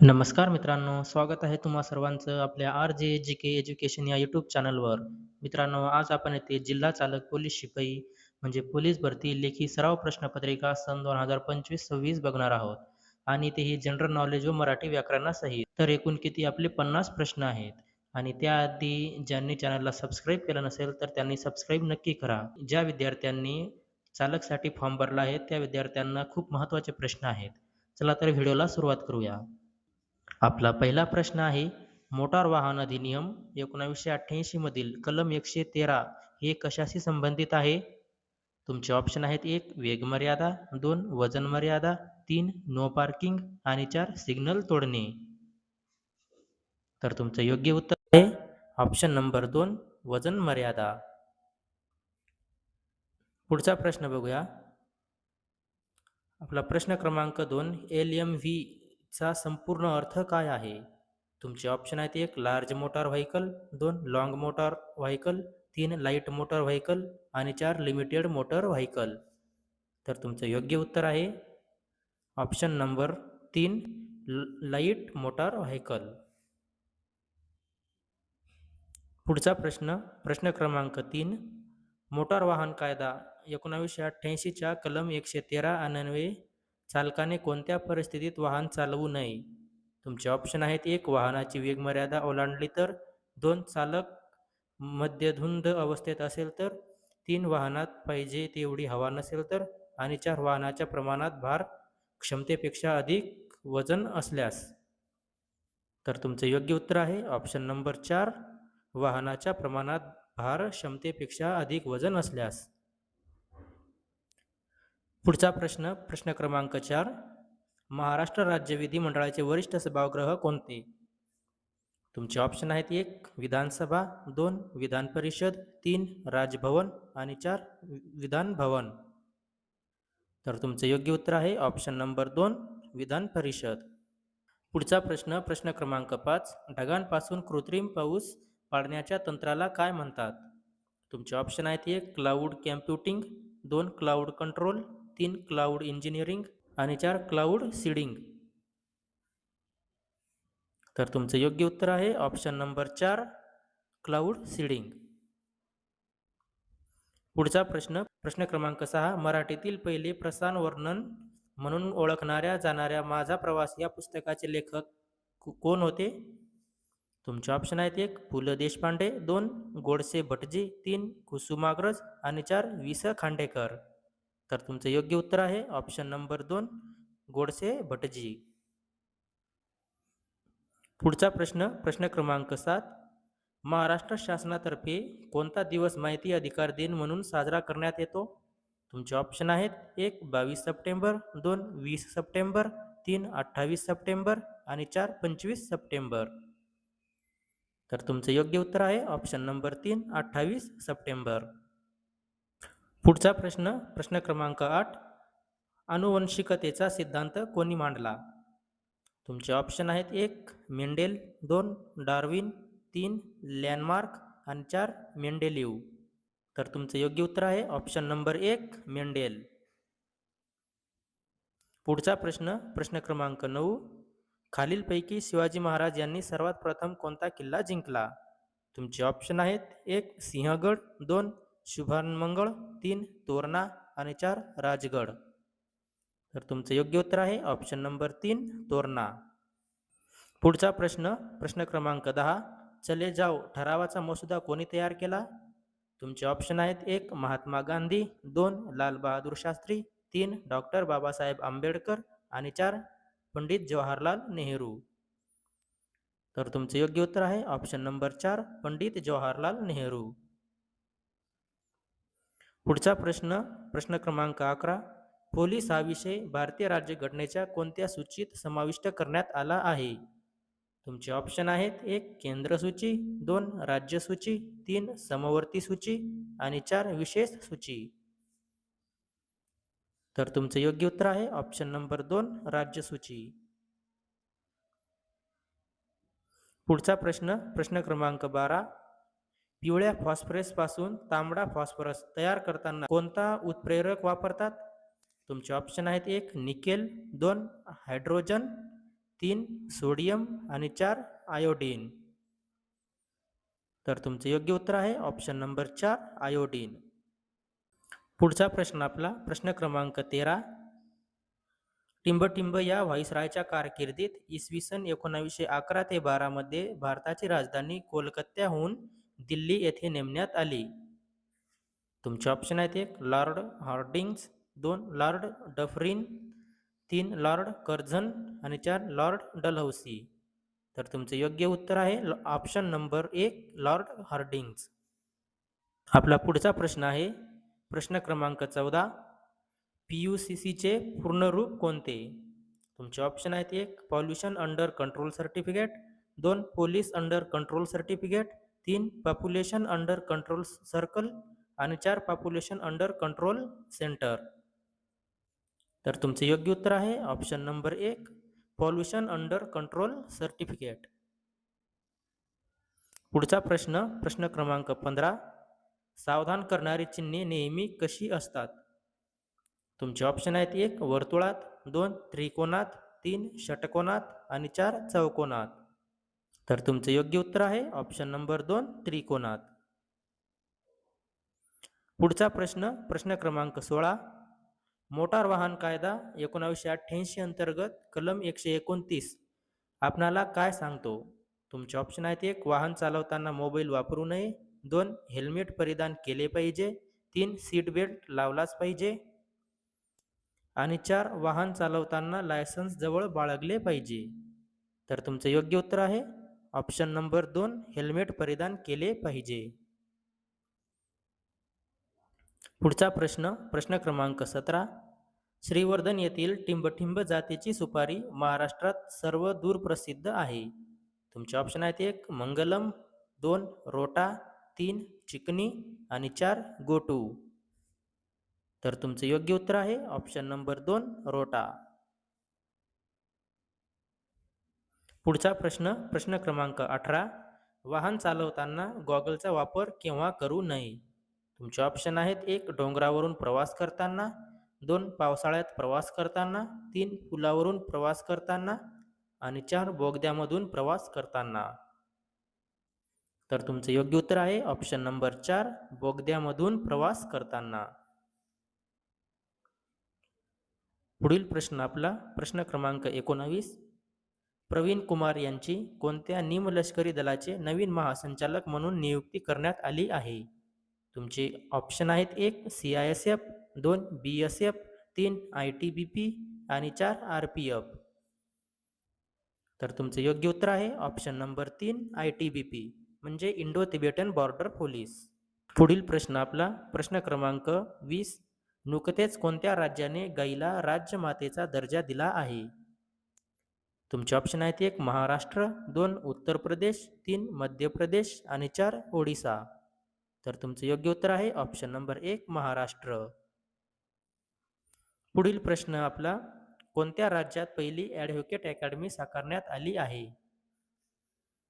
नमस्कार मित्रांनो, स्वागत आहे तुम्हा सर्वांचं आपल्या आर जे जी के एज्युकेशन या यूट्यूब चॅनलवर. मित्रांनो, आज आपण येथे जिल्हा चालक पोलीस शिपाई म्हणजे पोलीस भरती लेखी सराव प्रश्नपत्रिका सन 2025-26 बघणार आहोत आणि तेही जनरल नॉलेज व मराठी व्याकरणासहित. तर एकूण किती आपले 50 प्रश्न आहेत आणि त्याआधी ज्यांनी चॅनलला सबस्क्राईब केलं नसेल तर त्यांनी सबस्क्राईब नक्की करा. ज्या विद्यार्थ्यांनी चालकसाठी फॉर्म भरला आहे त्या विद्यार्थ्यांना खूप महत्त्वाचे प्रश्न आहेत. चला तर व्हिडिओला सुरुवात करूया. आपला पहिला प्रश्न आहे मोटार वाहन अधिनियम एकोणावीसशे अठ्ठ्याऐंशी मधील कलम एकशे तेरा हे कशाशी संबंधित आहे? तुमचे ऑप्शन आहेत एक वेगमर्यादा, दोन वजन मर्यादा, तीन नो पार्किंग आणि चार सिग्नल तोडणे. तर तुमचं योग्य उत्तर आहे ऑप्शन नंबर दोन वजन मर्यादा. पुढचा प्रश्न बघूया. आपला प्रश्न क्रमांक दोन एल एम व्ही चा संपूर्ण अर्थ काय आहे? तुमचे ऑप्शन आहेत एक लार्ज मोटार व्हेकल, दोन लॉंग मोटार व्हेकल, तीन लाइट मोटार व्हेकल आणि चार लिमिटेड मोटर व्हेकल. तर तुमचं योग्य उत्तर आहे ऑप्शन नंबर तीन लाइट मोटार व्हेकल. पुढचा प्रश्न प्रश्न क्रमांक तीन मोटार वाहन कायदा एकोणावीसशे अठ्ठ्याऐंशीच्या कलम एकशे तेरा अन्वये चालकाने कोणत्या परिस्थितीत वाहन चालवू नये? तुमचे ऑप्शन आहेत एक वाहनाची वेगमर्यादा ओलांडली तर, दोन चालक मध्यधुंद अवस्थेत असेल तर, तीन वाहनात पाहिजे तेवढी हवा नसेल तर आणि चार वाहनाच्या प्रमाणात भार क्षमतेपेक्षा अधिक वजन असल्यास. तर तुमचं योग्य उत्तर आहे ऑप्शन नंबर चार वाहनाच्या प्रमाणात भार क्षमतेपेक्षा अधिक वजन असल्यास. पुढचा प्रश्न प्रश्न क्रमांक चार महाराष्ट्र राज्य विधिमंडळाचे वरिष्ठ सभागृह कोणते? तुमचे ऑप्शन आहेत एक विधानसभा, दोन विधान परिषद, तीन राजभवन आणि चार विधान भवन. तर तुमचं योग्य उत्तर आहे ऑप्शन नंबर दोन विधान परिषद. पुढचा प्रश्न प्रश्न क्रमांक पाच ढगांपासून कृत्रिम पाऊस पाडण्याच्या तंत्राला काय म्हणतात? तुमचे ऑप्शन आहेत एक क्लाऊड कॅम्प्युटिंग, दोन क्लाऊड कंट्रोल, तीन क्लाउड इंजिनिअरिंग आणि चार क्लाऊड सीडिंग. तर तुमचं योग्य उत्तर आहे ऑप्शन नंबर चार क्लाऊड सीडिंग. पुढचा प्रश्न प्रश्न क्रमांक सहा मराठीतील पहिले प्रस्थान वर्णन म्हणून ओळखणाऱ्या जाणाऱ्या माझा प्रवास या पुस्तकाचे लेखक कोण होते? तुमचे ऑप्शन आहेत एक पु ल देशपांडे, दोन गोडसे भटजी, तीन कुसुमाग्रज आणि चार वि स खांडेकर. तर तुमचं योग्य उत्तर आहे ऑप्शन नंबर दोन गोडसे भटजी. पुढचा प्रश्न प्रश्न क्रमांक सात महाराष्ट्र शासनातर्फे कोणता दिवस माहिती अधिकार दिन म्हणून साजरा करण्यात येतो? तुमचे ऑप्शन आहेत एक बावीस सप्टेंबर, दोन वीस सप्टेंबर, तीन अठ्ठावीस सप्टेंबर आणि चार पंचवीस सप्टेंबर. तर तुमचं योग्य उत्तर आहे ऑप्शन नंबर तीन अठ्ठावीस सप्टेंबर. पुढचा प्रश्न प्रश्न क्रमांक आठ अनुवंशिकतेचा सिद्धांत कोणी मांडला? तुमचे ऑप्शन आहेत एक मेंडेल, दोन डार्विन, तीन लँडमार्क आणि चार मेंडेलिव्ह. तर तुमचं योग्य उत्तर आहे ऑप्शन नंबर एक मेंडेल. पुढचा प्रश्न प्रश्न क्रमांक नऊ खालीलपैकी शिवाजी महाराज यांनी सर्वात प्रथम कोणता किल्ला जिंकला? तुमचे ऑप्शन आहेत एक सिंहगड, दोन शुभानमंगळ, तीन तोरणा आणि चार राजगड. तर तुमचं योग्य उत्तर आहे ऑप्शन नंबर तीन तोरणा. पुढचा प्रश्न प्रश्न क्रमांक दहा चले जाओ ठरावाचा मसुदा कोणी तयार केला? तुमचे ऑप्शन आहेत एक महात्मा गांधी, दोन लालबहादूर शास्त्री, तीन डॉक्टर बाबासाहेब आंबेडकर आणि चार पंडित जवाहरलाल नेहरू. तर तुमचं योग्य उत्तर आहे ऑप्शन नंबर चार पंडित जवाहरलाल नेहरू. पुढचा प्रश्न प्रश्न क्रमांक अकरा पोलीस हा विषय भारतीय राज्यघटनेच्या कोणत्या सूचीत समाविष्ट करण्यात आला आहे? तुमचे ऑप्शन आहेत एक केंद्र सूची, दोन राज्य सूची, तीन समवर्ती सूची आणि चार विशेष सूची. तर तुमचं योग्य उत्तर आहे ऑप्शन नंबर दोन राज्य सूची. पुढचा प्रश्न प्रश्न क्रमांक बारा पिवळ्या फॉस्फरसपासून तांबडा फॉस्फरस तयार करताना कोणता उत्प्रेरक वापरतात? तुमचे ऑप्शन आहेत एक निकेल, दोन हायड्रोजन, तीन सोडियम आणि चार आयोडीन तर तुमचं योग्य उत्तर आहे ऑप्शन नंबर चार आयोडीन पुढचा प्रश्न आपला प्रश्न क्रमांक तेरा. टिंबटिंब या व्हाईसरायच्या कारकिर्दीत इसवी सन एकोणावीसशे अकरा ते बारामध्ये भारताची राजधानी कोलकात्याहून दिल्ली येथे नेमण्यात आली. तुमचे ऑप्शन आहेत एक लॉर्ड हॉर्डिंग्स दोन लॉर्ड डफरिन तीन लॉर्ड कर्झन आणि चार लॉर्ड डलहौसी. तर तुमचं योग्य उत्तर आहे ल- ऑप्शन नंबर एक लॉर्ड हार्डिंग्ज आपला पुढचा प्रश्न आहे प्रश्न क्रमांक चौदा पी यू सी सीचे पूर्ण रूप कोणते? तुमचे ऑप्शन आहेत एक पॉल्युशन अंडर कंट्रोल सर्टिफिकेट दोन पोलीस अंडर कंट्रोल सर्टिफिकेट तीन पॉप्युलेशन अंडर कंट्रोल सर्कल आणि चार पॉप्युलेशन अंडर कंट्रोल सेंटर तर तुमचे योग्य उत्तर आहे. ऑप्शन नंबर एक पॉल्युशन अंडर कंट्रोल सर्टिफिकेट पुढचा प्रश्न प्रश्न क्रमांक पंधरा. सावधान करणारी चिन्हे नेहमी कशी असतात? तुमचे ऑप्शन आहेत एक वर्तुळात दोन त्रिकोणात तीन षटकोनात आणि चार चौकोनात तर तुमचं योग्य उत्तर आहे. ऑप्शन नंबर दोन त्रिकोणात. पुढचा प्रश्न प्रश्न क्रमांक सोळा. मोटार वाहन कायदा एकोणावीसशे अठ्ठ्याऐंशी अंतर्गत कलम एकशे एकोणतीस. आपणाला काय सांगतो? तुमचे ऑप्शन आहेत एक वाहन चालवताना मोबाईल वापरू नये. दोन हेल्मेट परिधान केले पाहिजे. तीन सीट बेल्ट लावलाच पाहिजे. आणि चार वाहन चालवताना लायसन्स जवळ बाळगले पाहिजे. तर तुमचं योग्य उत्तर आहे. ऑप्शन नंबर दोन हेल्मेट परिधान केले पाहिजे. पुढचा प्रश्न प्रश्न क्रमांक सतरा. श्रीवर्धन येथील टिंबटिंब जातीची सुपारी महाराष्ट्रात सर्व दूर प्रसिद्ध आहे. तुमचे ऑप्शन आहेत एक मंगलम दोन रोटा तीन चिकनी आणि चार गोटू. तर तुमचं योग्य उत्तर आहे ऑप्शन नंबर दोन रोटा. पुढचा प्रश्न प्रश्न क्रमांक अठरा. वाहन चालवताना गॉगलचा वापर केव्हा करू नये? तुमचे ऑप्शन आहेत एक डोंगरावरून प्रवास करताना. दोन पावसाळ्यात प्रवास करताना. तीन पुलावरून प्रवास करताना. आणि चार बोगद्यामधून प्रवास करताना. तर तुमचं योग्य उत्तर आहे ऑप्शन नंबर चार बोगद्यामधून प्रवास करताना. पुढील प्रश्न आपला प्रश्न क्रमांक एकोणावीस. प्रवीण कुमार यांची कोणत्या निमलष्करी दलाचे नवीन महासंचालक म्हणून नियुक्ती करण्यात आली आहे? तुमचे ऑप्शन आहेत एक सी आय एस एफ दोन बी एस एफ तीन आय टी बी पी आणि चार आर पी एफ तर तुमचं योग्य उत्तर आहे ऑप्शन नंबर तीन आय टी बी पी म्हणजे इंडो तिबेटन बॉर्डर पोलीस पुढील प्रश्न आपला प्रश्न क्रमांक वीस. नुकतेच कोणत्या राज्याने गाईला राज्यमातेचा दर्जा दिला आहे? तुमचे ऑप्शन आहेत एक महाराष्ट्र दोन उत्तर प्रदेश तीन मध्य प्रदेश आणि चार ओडिसा. तर तुमचं योग्य उत्तर आहे ऑप्शन नंबर एक महाराष्ट्र. पुढील प्रश्न आपला कोणत्या राज्यात पहिली ॲडव्होकेट अकॅडमी साकारण्यात आली आहे?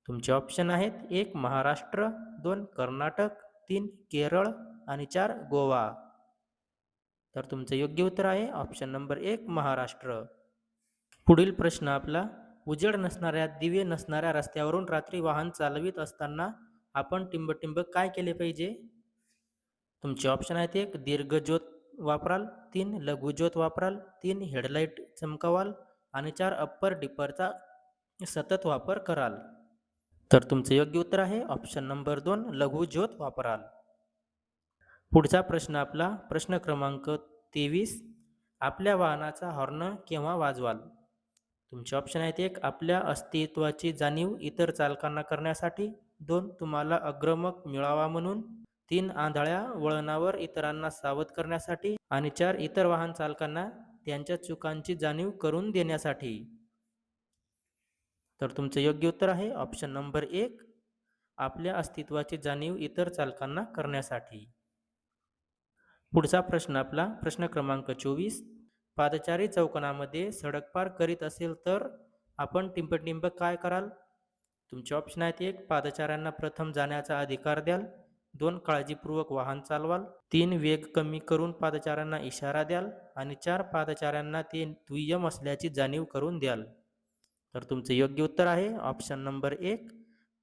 तुमचे ऑप्शन आहेत एक महाराष्ट्र दोन कर्नाटक तीन केरळ आणि चार गोवा. तर तुमचं योग्य उत्तर आहे ऑप्शन नंबर एक महाराष्ट्र. पुढील प्रश्न आपला. उजेड नसणाऱ्या दिवे नसणाऱ्या रस्त्यावरून रात्री वाहन चालवित असताना आपण टिंबटिंब काय केले पाहिजे? तुमचे ऑप्शन आहेत एक दीर्घज्योत वापराल. तीन लघुज्योत वापराल. तीन हेडलाईट चमकवाल. आणि चार अप्पर डिपरचा सतत वापर कराल. तर तुमचं योग्य उत्तर आहे. ऑप्शन नंबर दोन लघुज्योत वापराल. पुढचा प्रश्न आपला. प्रश्न क्रमांक तेवीस. आपल्या वाहनाचा हॉर्न केव्हा वाजवाल? तुमचे ऑप्शन आहेत एक आपल्या अस्तित्वाची जाणीव इतर चालकांना करण्यासाठी. दोन तुम्हाला अग्रमक मिळावा म्हणून. तीन आंधळ्या वळणावर इतरांना सावध करण्यासाठी. आणि चार इतर वाहन चालकांना त्यांच्या चुकांची जाणीव करून देण्यासाठी. तर तुमचं योग्य उत्तर आहे ऑप्शन नंबर एक आपल्या अस्तित्वाची जाणीव इतर चालकांना करण्यासाठी. पुढचा प्रश्न आपला प्रश्न क्रमांक चोवीस. पादचारी चौकोनामध्ये सडक पार करीत असेल तर आपण टिंबटिंब काय कराल? तुमचे ऑप्शन आहेत एक पादचाऱ्यांना प्रथम जाण्याचा अधिकार द्याल. दोन काळजीपूर्वक वाहन चालवाल. तीन वेग कमी करून पादचाऱ्यांना इशारा द्याल. आणि चार पादचाऱ्यांना ते दुय्यम असल्याची जाणीव करून द्याल. तर तुमचे योग्य उत्तर आहे. ऑप्शन नंबर एक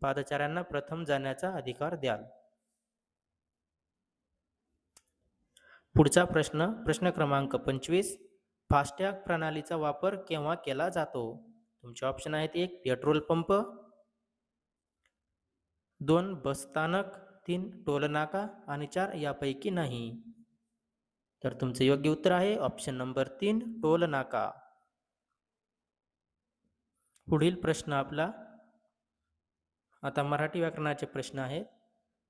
पादचाऱ्यांना प्रथम जाण्याचा अधिकार द्याल. पुढचा प्रश्न प्रश्न क्रमांक पंचवीस. फास्टॅग प्रणालीचा वापर केव्हा केला जातो? तुमचे ऑप्शन आहेत एक पेट्रोल पंप दोन बसस्थानक तीन टोलनाका. आणि चार यापैकी नाही. तर तुमचं योग्य उत्तर आहे ऑप्शन नंबर तीन टोलनाका. पुढील प्रश्न आपला. आता मराठी व्याकरणाचे प्रश्न आहेत.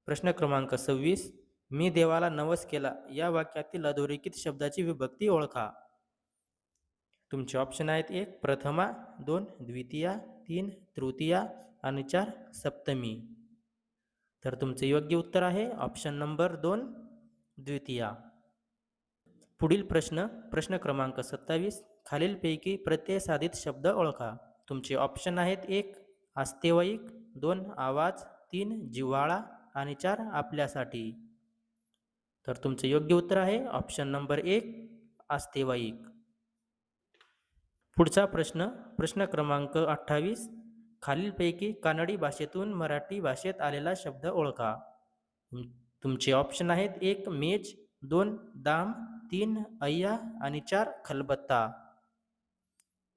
प्रश्न क्रमांक सव्वीस. मी देवाला नवस केला. या वाक्यातील अधोरेखित शब्दाची विभक्ती ओळखा. तुमचे ऑप्शन आहेत एक प्रथमा दोन द्वितीया तीन तृतीया आणि चार सप्तमी. तर तुमचे योग्य उत्तर आहे ऑप्शन नंबर दोन द्वितीया. पुढील प्रश्न प्रश्न क्रमांक सत्तावीस खालीलपैकी प्रत्यय साधित शब्द ओळखा. तुमचे ऑप्शन आहेत एक आस्तेवाईक दोन आवाज तीन जिव्हाळा आणि चार आपल्यासाठी. तर तुमचं योग्य उत्तर आहे ऑप्शन नंबर एक आस्तेवाईक पुढचा प्रश्न प्रश्न क्रमांक अठ्ठावीस. खालीलपैकी कानडी भाषेतून मराठी भाषेत आलेला शब्द ओळखा. तुमचे ऑप्शन आहेत एक मेज दोन दाम तीन अय्या आणि चार खलबत्ता.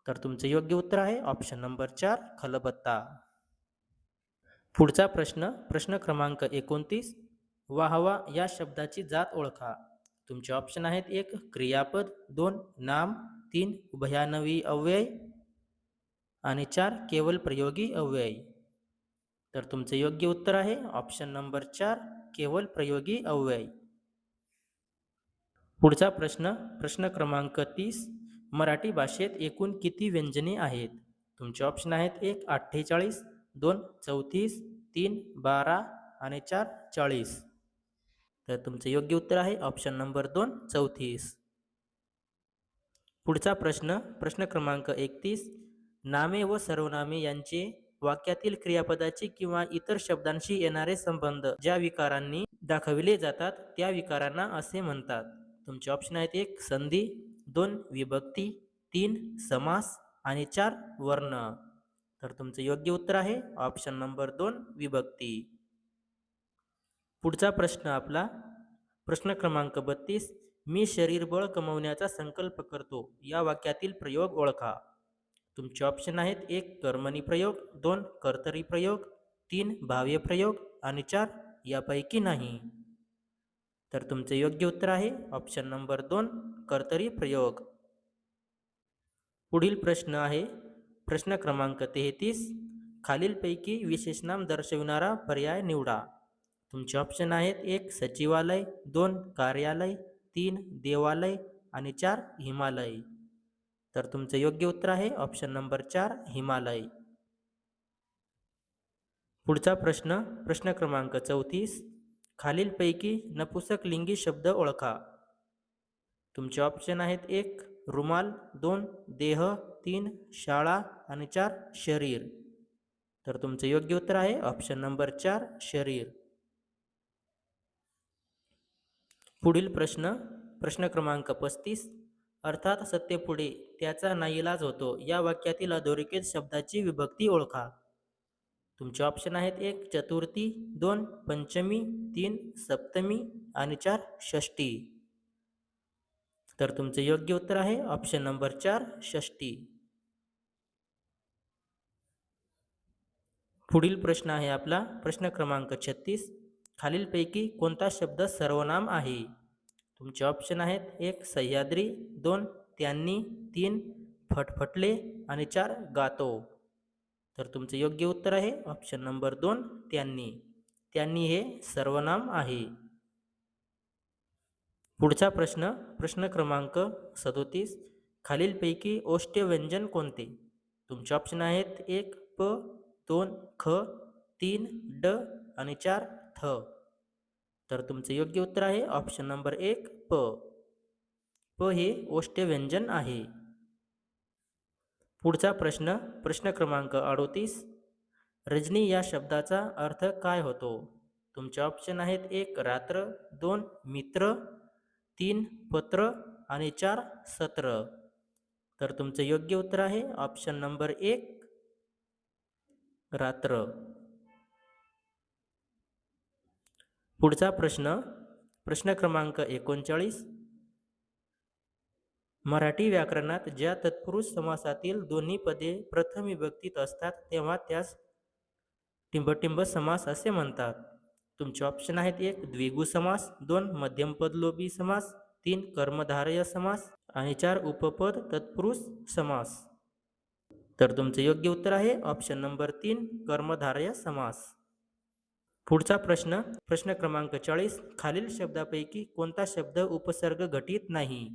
तर तुमचं योग्य उत्तर आहे ऑप्शन नंबर चार खलबत्ता. पुढचा प्रश्न प्रश्न क्रमांक एकोणतीस. वाहवा या शब्दाची जात ओळखा. तुमचे ऑप्शन आहेत एक क्रियापद दोन नाम तीन उभयानवी अव्यय आणि चार केवल प्रयोगी अव्यय. तर तुमचे योग्य उत्तर आहे. ऑप्शन नंबर चार केवळ प्रयोगी अव्यय. पुढचा प्रश्न प्रश्न क्रमांक तीस मराठी भाषेत एकूण किती व्यंजने आहेत? तुमचे ऑप्शन आहेत एक अठ्ठेचाळीस दोन चौतीस तीन बारा आणि चार चाळीस. तर तुमचे योग्य उत्तर आहे. ऑप्शन नंबर दोन चौतीस. पुढचा प्रश्न प्रश्न क्रमांक एकतीस. नामे व सर्वनामे यांचे वाक्यातील क्रियापदाचे किंवा इतर शब्दांशी येणारे संबंध ज्या विकारांनी दाखविले जातात त्या विकारांना असे म्हणतात. तुमचे ऑप्शन आहेत एक संधी दोन विभक्ती तीन समास आणि चार वर्ण. तर तुमचं योग्य उत्तर आहे ऑप्शन नंबर दोन विभक्ती. पुढचा प्रश्न आपला प्रश्न क्रमांक बत्तीस. मी शरीरबळ कमवण्याचा संकल्प करतो. या वाक्यातील प्रयोग ओळखा. तुमचे ऑप्शन आहेत एक कर्मणी प्रयोग दोन कर्तरी प्रयोग तीन भाव्य प्रयोग आणि चार यापैकी नाही. तर तुमचे योग्य उत्तर आहे ऑप्शन नंबर दोन कर्तरी प्रयोग. पुढील प्रश्न आहे प्रश्न क्रमांक तेहतीस खालीलपैकी विशेषनाम दर्शविणारा पर्याय निवडा. तुमचे ऑप्शन आहेत एक सचिवालय दोन कार्यालय तीन देवालय आणि चार हिमालय. तर तुमचं योग्य उत्तर आहे ऑप्शन नंबर चार हिमालय. पुढचा प्रश्न प्रश्न क्रमांक चौतीस. खालीलपैकी नपुसक लिंगी शब्द ओळखा. तुमचे ऑप्शन आहेत एक रुमाल दोन देह तीन शाळा आणि चार शरीर. तर तुमचं योग्य उत्तर आहे ऑप्शन नंबर चार शरीर. पुढील प्रश्न प्रश्न क्रमांक पस्तीस. अर्थात सत्तेपुढे त्याचा नाईलाज होतो या वाक्यातील अधोरेखित शब्दाची विभक्ती ओळखा. तुमचे ऑप्शन आहेत एक चतुर्थी दोन पंचमी तीन सप्तमी आणि चार षष्टी तर तुमचे योग्य उत्तर आहे ऑप्शन नंबर चार षष्टी पुढील प्रश्न आहे आपला प्रश्न क्रमांक छत्तीस. खालीलपैकी कोणता शब्द सर्वनाम आहे? तुमचे ऑप्शन आहेत एक सह्याद्री दोन त्यांनी तीन फटफटले आणि चार गातो. तर तुमचं योग्य उत्तर आहे ऑप्शन नंबर दोन त्यांनी. त्यांनी हे सर्वनाम आहे. पुढचा प्रश्न प्रश्न क्रमांक सदोतीस. खालीलपैकी ओष्ठ्य व्यंजन कोणते? तुमचे ऑप्शन आहेत एक प दोन ख तीन ड आणि चार. थ तर तुमचं योग्य उत्तर आहे ऑप्शन नंबर एक प. प हे ओष्ट व्यंजन आहे. पुढचा प्रश्न प्रश्न क्रमांक अडोतीस. रजनी या शब्दाचा अर्थ काय होतो? तुमचे ऑप्शन आहेत एक रात्र दोन मित्र तीन पत्र आणि चार सत्र. तर तुमचं योग्य उत्तर आहे ऑप्शन नंबर एक रात्र. पुढचा प्रश्न प्रश्न क्रमांक एकोणचाळीस. मराठी व्याकरणात ज्या तत्पुरुष समासातील दोन्ही पदे प्रथम विभक्तीत असतात तेव्हा त्यास टिंबटिंब समास असे म्हणतात. तुमचे ऑप्शन आहेत एक द्विगु समास दोन मध्यमपद लोभी समास तीन कर्मधारय समास आणि चार उपपद तत्पुरुष समास. तर तुमचे योग्य उत्तर आहे ऑप्शन नंबर तीन कर्मधारय समास. पुढचा प्रश्न प्रश्न क्रमांक चाळीस खालील शब्दापैकी कोणता शब्द उपसर्ग घटित नाही?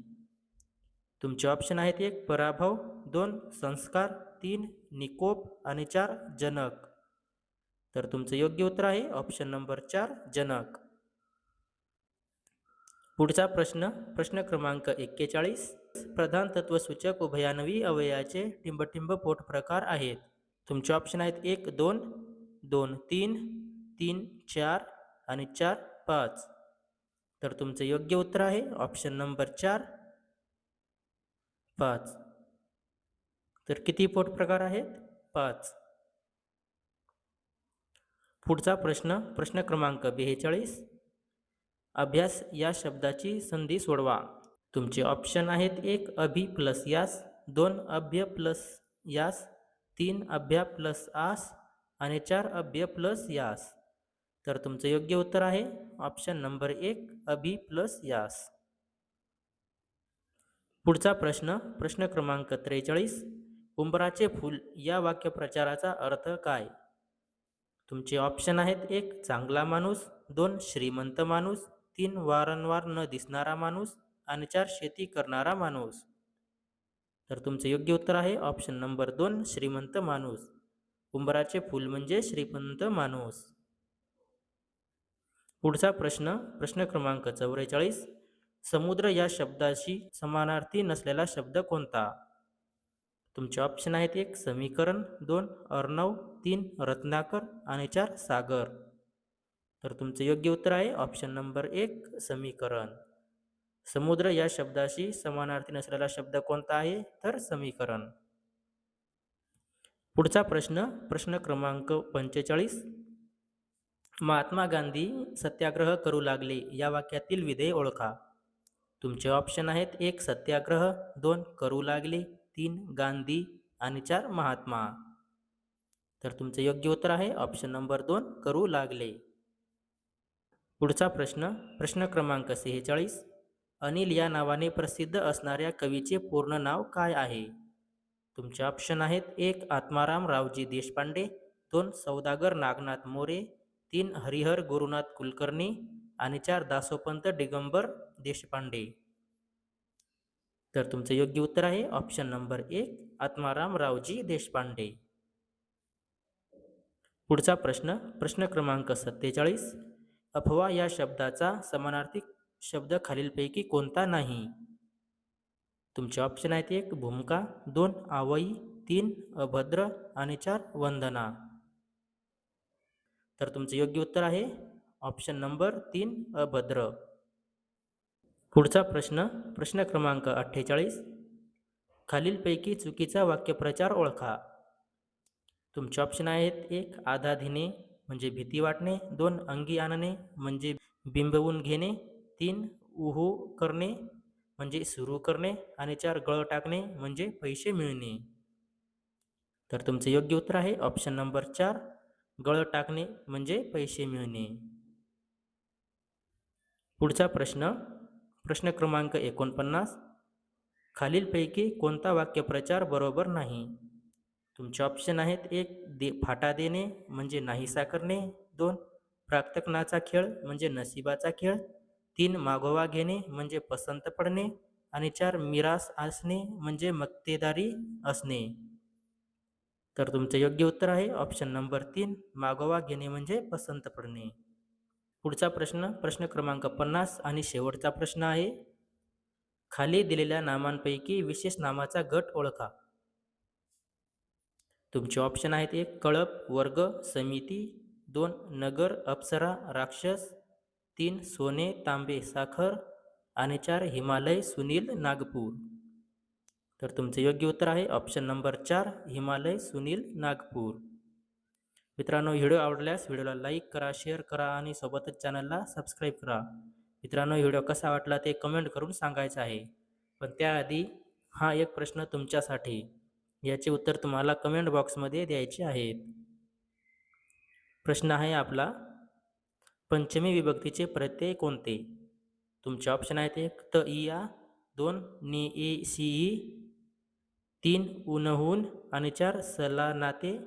तुमचे ऑप्शन आहेत एक पराभव दोन संस्कार तीन निकोप आणि चार जनक. तर तुमचं योग्य उत्तर आहे ऑप्शन नंबर चार जनक. पुढचा प्रश्न प्रश्न क्रमांक एक्केचाळीस प्रधान तत्वसूचक उभयान्वी अवयवाचे टिंबटिंब पोट प्रकार आहेत. तुमचे ऑप्शन आहेत एक दोन दोन तीन तीन चार आणि चार पाच. तर तुमचं योग्य उत्तर आहे. ऑप्शन नंबर चार पाच. तर किती पोट प्रकार आहेत? पाच. पुढचा प्रश्न प्रश्न क्रमांक बेहेचाळीस अभ्यास या शब्दाची संधी सोडवा. तुमचे ऑप्शन आहेत एक अभि प्लस यास दोन अभ्य प्लस यास तीन अभ्या प्लस आस आणि चार अभ्य प्लस यास. तर तुमचं योग्य उत्तर आहे. ऑप्शन नंबर एक अभि प्लस यास. पुढचा प्रश्न प्रश्न क्रमांक त्रेचाळीस. उंबराचे फूल या वाक्यप्रचाराचा अर्थ काय? तुमचे ऑप्शन आहेत एक चांगला माणूस दोन श्रीमंत माणूस तीन वारंवार न दिसणारा माणूस आणि चार शेती करणारा माणूस. तर तुमचे योग्य उत्तर आहे. ऑप्शन नंबर दोन श्रीमंत माणूस. उंबराचे फूल म्हणजे श्रीमंत माणूस. पुढचा प्रश्न प्रश्न क्रमांक चौवेचाळीस समुद्र या शब्दाशी समानार्थी नसलेला शब्द कोणता? तुमचे ऑप्शन आहेत एक समीकरण दोन अर्णव तीन रत्नाकर आणि चार सागर. तर तुमचं योग्य उत्तर आहे ऑप्शन नंबर एक समीकरण. समुद्र या शब्दाशी समानार्थी नसलेला शब्द कोणता आहे? तर समीकरण. पुढचा प्रश्न प्रश्न क्रमांक पंचेचाळीस. महात्मा गांधी सत्याग्रह करू लागले या वाक्यातील विधेय ओळखा. तुमचे ऑप्शन आहेत एक सत्याग्रह दोन करू लागले तीन गांधी आणि चार महात्मा. तर तुमचे योग्य उत्तर आहे ऑप्शन नंबर दोन करू लागले. पुढचा प्रश्न प्रश्न क्रमांक सेहेचाळीस. अनिल या नावाने प्रसिद्ध असणाऱ्या कवीचे पूर्ण नाव काय आहे? तुमचे ऑप्शन आहेत एक आत्माराम रावजी देशपांडे दोन सौदागर नागनाथ मोरे तीन हरिहर गुरुनाथ कुलकर्णी आणि चार दासोपंत दिगंबर देशपांडे. तर तुमचं योग्य उत्तर आहे. ऑप्शन नंबर एक आत्माराम रावजी देशपांडे. पुढचा प्रश्न प्रश्न क्रमांक सत्तेचाळीस. अफवा या शब्दाचा समानार्थी शब्द खालीलपैकी कोणता नाही? तुमचे ऑप्शन आहेत एक भूमिका दोन आवई तीन अभद्र आणि चार वंदना. तर तुमचं योग्य उत्तर आहे. ऑप्शन नंबर तीन अभद्र. पुढचा प्रश्न प्रश्न क्रमांक अठ्ठेचाळीस. खालीलपैकी चुकीचा वाक्यप्रचार ओळखा. तुमचे ऑप्शन आहेत एक आधाधिने म्हणजे भीती वाटणे. दोन अंगी आणणे म्हणजे बिंबवून घेणे. तीन उहू करणे म्हणजे सुरू करणे. आणि चार गळ टाकणे म्हणजे पैसे मिळणे. तर तुमचं योग्य उत्तर आहे. ऑप्शन नंबर चार गळ टाकणे म्हणजे पैसे मिळणे. पुढचा प्रश्न प्रश्न क्रमांक एकोणपन्नास. खालीलपैकी कोणता वाक्यप्रचार बरोबर नाही? तुमचे ऑप्शन आहेत एक दे फाटा देणे म्हणजे नाहीसा करणे. दोन प्राक्तकनाचा खेळ म्हणजे नशिबाचा खेळ. तीन मागोवा घेणे म्हणजे पसंत पडणे. आणि चार मिरास असणे म्हणजे मक्तेदारी असणे. तर तुमचं योग्य उत्तर आहे. ऑप्शन नंबर तीन मागोवा घेणे म्हणजे पसंत पडणे. पुढचा प्रश्न प्रश्न क्रमांक पन्नास आणि शेवटचा प्रश्न आहे. खाली दिलेल्या नामांपैकी विशेष नामाचा गट ओळखा. तुमचे ऑप्शन आहेत एक कळप वर्ग समिती दोन नगर अप्सरा राक्षस तीन सोने तांबे साखर आणि चार हिमालय सुनील नागपूर. तर तुमचे योग्य उत्तर आहे. ऑप्शन नंबर चार हिमालय सुनील नागपूर. मित्रांनो व्हिडिओ आवडल्यास व्हिडिओला लाईक करा शेअर करा आणि सोबतच चॅनलला सबस्क्राईब करा. मित्रांनो व्हिडिओ कसा वाटला ते कमेंट करून सांगायचं आहे. पण त्याआधी हा एक प्रश्न तुमच्यासाठी. याचे उत्तर तुम्हाला कमेंट बॉक्समध्ये द्यायचे आहेत. प्रश्न आहे आपला पंचमी विभक्तीचे प्रत्यय कोणते? तुमचे ऑप्शन आहेत एक त इया दोन नि ए सी ई. तीन उनहून आणि चार सला नाते